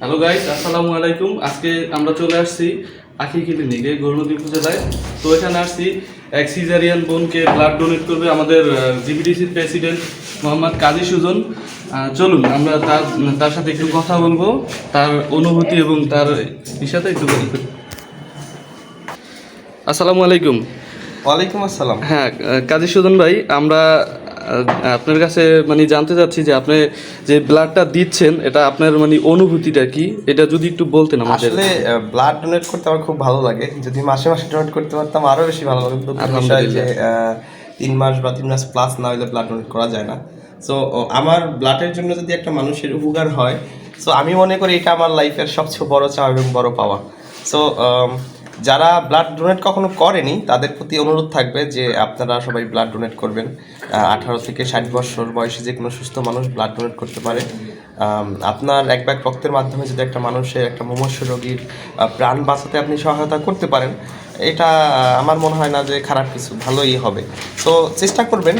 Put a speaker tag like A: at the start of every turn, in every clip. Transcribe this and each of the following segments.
A: Hello guys আসসালামু আলাইকুম। আজকে আমরা চলে আসছি আখি ক্লিনিকে গৌরনদী উপজেলায়। তো এখানে আসছি এক সিজারিয়ান বোনকে ব্লাড ডোনেট করবে আমাদের জিবিডিসির প্রেসিডেন্ট মোহাম্মদ কাজী সুজন। চলুন আমরা তার তার সাথে একটু কথা বলব। তার অনুভূতি এবং তার বিষয়টা একটু বলব আসসালামু আলাইকুম।
B: ওয়ালাইকুম আসসালাম।
A: হ্যাঁ কাজী সুজন ভাই আমরা আপনার কাছে মানে জানতে চাচ্ছি যে আপনি যে ব্লাডটা দিচ্ছেন এটা আপনার মানে অনুভূতিটা কি? এটা যদি একটু বলতেন আমাদের।
B: আসলে ব্লাড ডোনেট করতে আমার খুব ভালো লাগে। যদি মাসে মাসে ডোনেট করতে পারতাম আরও বেশি ভালো লাগতো যে তিন মাস বা তিন মাস প্লাস না হলে ব্লাড ডোনেট করা যায় না। সো আমার ব্লাডের জন্য যদি একটা মানুষের উপকার হয় সো আমি মনে করি এটা আমার লাইফের সবচেয়ে বড় চাওয়া এবং বড় পাওয়া। সো যারা ব্লাড ডোনেট কখনো করেনি, তাদের প্রতি অনুরোধ থাকবে যে আপনারা সবাই ব্লাড ডোনেট করবেন। আঠারো থেকে ষাট বছর বয়সে যে কোনো সুস্থ মানুষ ব্লাড ডোনেট করতে পারে। আপনার এক ব্যাগ রক্তের মাধ্যমে যদি একটা মানুষের একটা মুমূর্ষ রোগীর প্রাণ বাঁচাতে আপনি সহায়তা করতে পারেন, এটা আমার মনে হয় না যে খারাপ কিছু, ভালোই হবে। তো চেষ্টা করবেন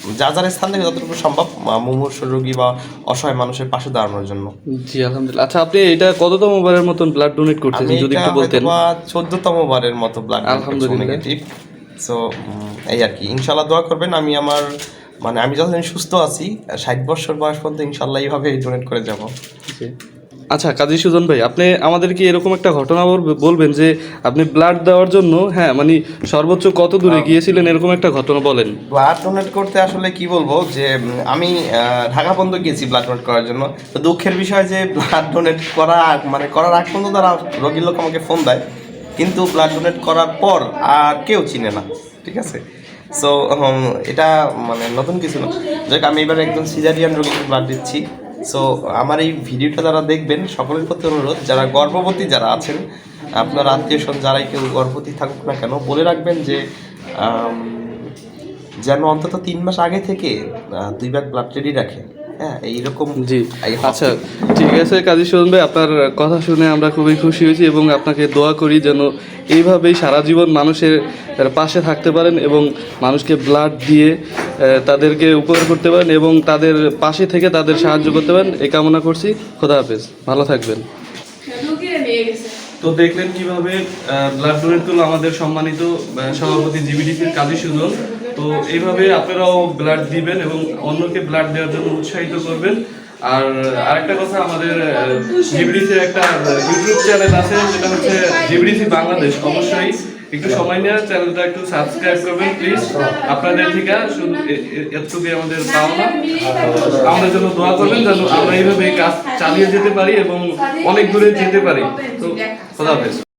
B: আহ, যার স্থান থেকে যতটুকু সম্ভব মুমূর্ষ রোগী বা অসহায় মানুষের পাশে দাঁড়ানোর জন্য।
A: জি আলহামদুলিল্লাহ। আচ্ছা আপনি এটা কততম বারের মতন ব্লাড ডোনেট করতেছেন যদি একটু বলতেন?
B: চোদ্দতম বারের মতো ব্লাড
A: আলহামদুলিল্লাহ।
B: নেগেটিভ সো এই আর কি। ইনশাল্লাহ দোয়া করবেন আমি আমার মানে আমি যতদিন সুস্থ আছি ষাট বছর বয়স পর্যন্ত ইনশাল্লাহ এইভাবে ডোনেট করে যাব।
A: জি। আচ্ছা কাজী সুজন ভাই আপনি আমাদেরকে এরকম একটা ঘটনা বলবেন যে আপনি ব্লাড দেওয়ার জন্য হ্যাঁ মানে সর্বোচ্চ কত দূরে গিয়েছিলেন এরকম একটা ঘটনা বলেন।
B: ব্লাড ডোনেট করতে আসলে কি বলব যে আমি ঢাকা পর্যন্ত গিয়েছি ব্লাড ডোনেট করার জন্য। তো দুঃখের বিষয় যে ব্লাড ডোনেট করা মানে করার আগ পর্যন্ত তারা রোগীর লোক আমাকে ফোন দেয়। কিন্তু ব্লাড ডোনেট করার পর আর কেউ চিনে না ঠিক আছে? সো এটা মানে নতুন কিছু না। যাক আমি এবার একজন সিজারিয়ান রোগীকে ব্লাড দিচ্ছি। সো আমার এই ভিডিওটা যারা দেখবেন, সকলের প্রতি অনুরোধ, যারা গর্ভবতী যারা আছেন, আপনার আত্মীয় স্বজন যারাই কেউ গর্ভবতী থাকুক না কেন, বলে রাখবেন যে যেন অন্তত তিন মাস আগে থেকে দুই ব্যাগ ব্লাড রেডি রাখে হ্যাঁ এইরকম
A: জি। আচ্ছা ঠিক আছে কাজী সুজন ভাই আপনার কথা শুনে আমরা খুবই খুশি হয়েছি এবং আপনাকে দোয়া করি যেন এইভাবেই সারা জীবন মানুষের পাশে থাকতে পারেন এবং মানুষকে ব্লাড দিয়ে তাদেরকে উপকার করতে পারেন এবং তাদের পাশে থেকে তাদের সাহায্য করতে পারেন। এই কামনা করছি। খোদা হাফেজ। ভালো থাকবেন। তো দেখলেন কীভাবে ব্লাড ডোনেট করল আমাদের সম্মানিত সভাপতি জিবিডিসির কাজী সুজন। তো এইভাবে আপনারাও ব্লাড দিবেন এবং অন্যকে ব্লাড দেওয়ার জন্য উৎসাহিত করবেন। আর আরেকটা কথা আমাদের জিবিডিসির একটা ইউটিউব চ্যানেল আছে, সেটা হচ্ছে জিবিডিসি বাংলাদেশ। অবশ্যই একটু সময় নিয়ে চ্যানেলটা একটু সাবস্ক্রাইব করবেন প্লিজ আপনাদের থেকে শুধু এ- এ- আমাদের পাওনা। আমাদের জন্য দোয়া করবেন যেন আমরা এইভাবে কাজ চালিয়ে যেতে পারি এবং অনেক দূরে যেতে পারি। তো